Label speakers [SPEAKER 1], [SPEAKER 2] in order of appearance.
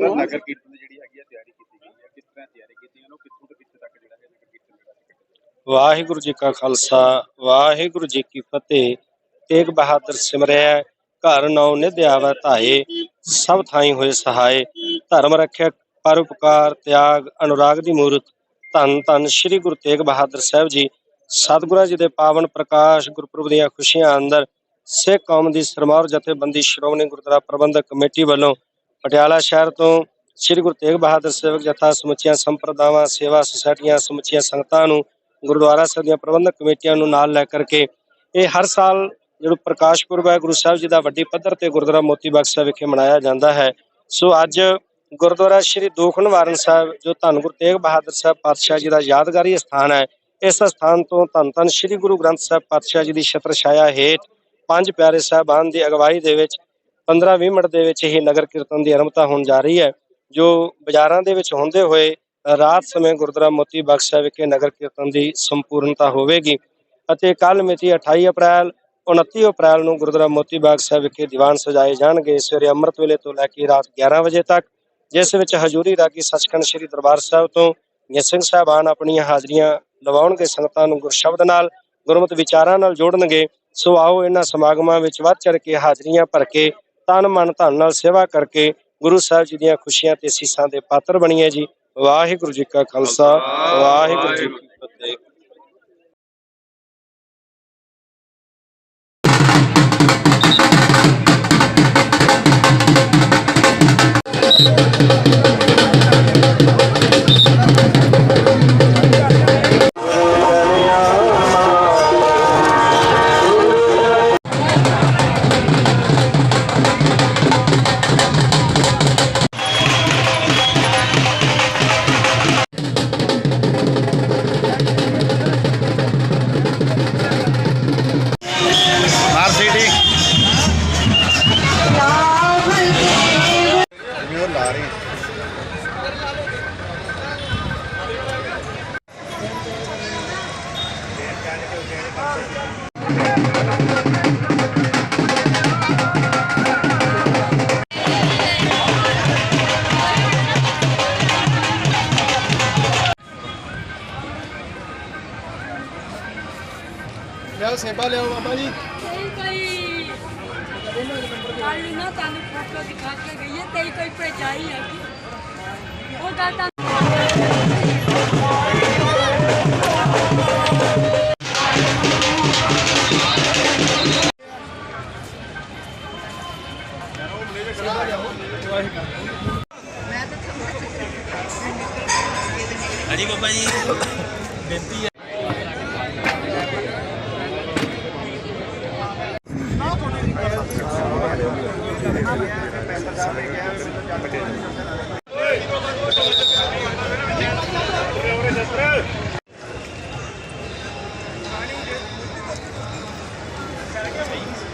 [SPEAKER 1] Sir ਨਗਰ ਕੀਰਤਨ ਦੀ ਜਿਹੜੀ ਹੈਗੀ ਆ ਤਿਆਰੀ ਕੀਤੀ ਗਈ ਹੈ ਕਿਸ ਤਰ੍ਹਾਂ ਤਿਆਰੀ ਕੀਤੀ ਉਹਨੂੰ ਕਿੱਥੋਂ ਤੋਂ ਕਿੱਥੇ ਤੱਕ ਜਿਹੜਾ ਹੈ ਨਗਰ ਕੀਰਤਨ ਜਿਹੜਾ
[SPEAKER 2] ਵਾਹਿਗੁਰੂ ਜੀ ਕਾ ਖਾਲਸਾ ਵਾਹਿਗੁਰੂ ਜੀ ਕੀ ਫਤਿਹ। ਤੇਗ ਬਹਾਦਰ ਸਿਮਰਿਆ ਘਰ ਨੌ ਨਿਧਿ ਆਵੈ ਧਾਏ ਸਭ ਥਾਈ ਹੋਏ ਸਹਾਏ। ਧਰਮ ਰੱਖਿਆ ਪਰਉਪਕਾਰ ਤਿਆਗ ਅਨੁਰਾਗ ਦੀ ਮੂਰਤ। ਧੰਨ ਧੰਨ ਸ੍ਰੀ ਗੁਰੂ ਤੇਗ ਬਹਾਦਰ ਸਾਹਿਬ ਜੀ। ਸਤਿਗੁਰਾਂ ਜੀ ਦੇ ਪਾਵਨ ਪ੍ਰਕਾਸ਼ ਗੁਰਪੁਰਬ ਦੀਆਂ ਖੁਸ਼ੀਆਂ ਅੰਦਰ ਸਿੱਖ ਕੌਮ ਦੀ ਸਰਮੌਰ ਜਥੇਬੰਦੀ ਸ਼੍ਰੋਮਣੀ ਗੁਰਦੁਆਰਾ ਪ੍ਰਬੰਧਕ ਕਮੇਟੀ ਵੱਲੋਂ ਪਟਿਆਲਾ ਸ਼ਹਿਰ ਤੋਂ ਸ੍ਰੀ ਗੁਰੂ ਤੇਗ ਬਹਾਦਰ ਸੇਵਕ ਜਥਾ ਸਮੁੱਚੀਆਂ ਸੰਪਰਦਾਵਾਂ, ਸੇਵਾ ਸੁਸਾਇਟੀਆਂ, ਸਮੁੱਚੀਆਂ ਸੰਗਤਾਂ ਨੂੰ ਗੁਰਦੁਆਰਾ ਸਾਹਿਬ ਦੀਆਂ ਪ੍ਰਬੰਧਕ ਕਮੇਟੀਆਂ ਨੂੰ ਨਾਲ ਲੈ ਕਰਕੇ ਇਹ ਹਰ ਸਾਲ ਜਿਹੜਾ ਪ੍ਰਕਾਸ਼ ਪੁਰਬ ਹੈ, ਗੁਰੂ ਸਾਹਿਬ ਜੀ ਦਾ ਵੱਡੀ ਪੱਧਰ ਤੇ ਗੁਰਦੁਆਰਾ ਮੋਤੀ ਬਖਸ਼ ਵਿਖੇ ਮਨਾਇਆ ਜਾਂਦਾ ਹੈ। ਸੋ ਅੱਜ ਗੁਰਦੁਆਰਾ ਸ੍ਰੀ ਦੋਖ ਨਿਵਾਰਨ ਸਾਹਿਬ, ਜੋ ਧੰਨ ਗੁਰੂ ਤੇਗ ਬਹਾਦਰ ਸਾਹਿਬ ਪਾਤਸ਼ਾਹ ਜੀ ਦਾ ਯਾਦਗਾਰੀ ਸਥਾਨ ਹੈ, ਇਸ ਸਥਾਨ ਤੋਂ ਧੰਨ ਧੰਨ ਸ੍ਰੀ ਗੁਰੂ ਗ੍ਰੰਥ ਸਾਹਿਬ ਪਾਤਸ਼ਾਹ ਜੀ ਦੀ ਛਤਰ ਛਾਇਆ ਹੇਠ ਪੰਜ ਪਿਆਰੇ ਸਾਹਿਬਾਨ ਦੀ ਅਗਵਾਈ ਦੇ ਵਿੱਚ 15-20 ਮਿੰਟ ਦੇ ਵਿੱਚ ਹੀ ਨਗਰ ਕੀਰਤਨ ਦੀ ਆਰੰਭਤਾ ਹੋਣ ਜਾ ਰਹੀ ਹੈ, ਜੋ ਬਾਜ਼ਾਰਾਂ ਦੇ ਵਿੱਚ ਹੁੰਦੇ ਹੋਏ ਰਾਤ ਸਮੇਂ ਗੁਰਦੁਆਰਾ ਮੋਤੀ ਬਖਸ਼ ਸਾਹਿਬ ਵਿਖੇ ਨਗਰ ਕੀਰਤਨ ਦੀ ਸੰਪੂਰਨਤਾ ਹੋਵੇਗੀ ਅਤੇ ਕੱਲ ਮਿਤੀ 28 ਅਪ੍ਰੈਲ 29 ਅਪ੍ਰੈਲ ਨੂੰ ਗੁਰਦੁਆਰਾ ਮੋਤੀ ਬਾਗ ਸਾਹਿਬ ਵਿਖੇ ਦੀਵਾਨ ਸਜਾਏ ਜਾਣਗੇ। ਸਵੇਰੇ ਅੰਮ੍ਰਿਤ ਵੇਲੇ ਤੋਂ ਲੈ ਕੇ ਰਾਤ 11 ਵਜੇ ਤੱਕ, ਜਿਸ ਵਿੱਚ ਹਜ਼ੂਰੀ ਰਾਗੀ ਸੱਚਖੰਡ ਸ੍ਰੀ ਦਰਬਾਰ ਸਾਹਿਬ ਤੋਂ ਗਿਆਨ ਸਿੰਘ ਸਾਹਿਬਾਨ ਆਪਣੀਆਂ ਹਾਜ਼ਰੀਆਂ ਲਵਾਉਣਗੇ, ਸੰਗਤਾਂ ਨੂੰ ਗੁਰਸ਼ਬਦ ਨਾਲ, ਗੁਰਮਤਿ ਵਿਚਾਰਾਂ ਨਾਲ ਜੋੜਨਗੇ। ਸੋ ਆਓ ਇਹਨਾਂ ਸਮਾਗਮਾਂ ਵਿੱਚ ਵੱਧ ਚੜ ਕੇ ਹਾਜ਼ਰੀਆਂ ਭਰ ਕੇ ਤਨ ਮਨ ਧਨ ਨਾਲ ਸੇਵਾ ਕਰਕੇ ਗੁਰੂ ਸਾਹਿਬ ਜੀ ਦੀਆਂ ਖੁਸ਼ੀਆਂ ਤੇ ਸੀਸਾਂ ਦੇ ਪਾਤਰ ਬਣੀਏ ਜੀ। ਵਾਹਿਗੁਰੂ ਜੀ ਕਾ ਖਾਲਸਾ, ਵਾਹਿਗੁਰੂ ਜੀ
[SPEAKER 3] ਲਿਆਓ, ਸੇਬਾ ਲਿਆਓ ਬਾਬਾ ਜੀ।
[SPEAKER 4] ਨਹੀਂ ਕੋਈ ਕੱਲ ਨਾ ਤੁਹਾਨੂੰ ਫੋਟੋ ਦਿਖਾ ਕੇ ਗਈ ਹੈ ਤੇਰੀ ਕੋਈ ਪਛਾਈ ਹੈ ਉਹ ਗੱਲ ਤਾਂ ਹਰੀ ਬਾਬਾ ਜੀ ਬੇਨਤੀ ਹੈ Thank you.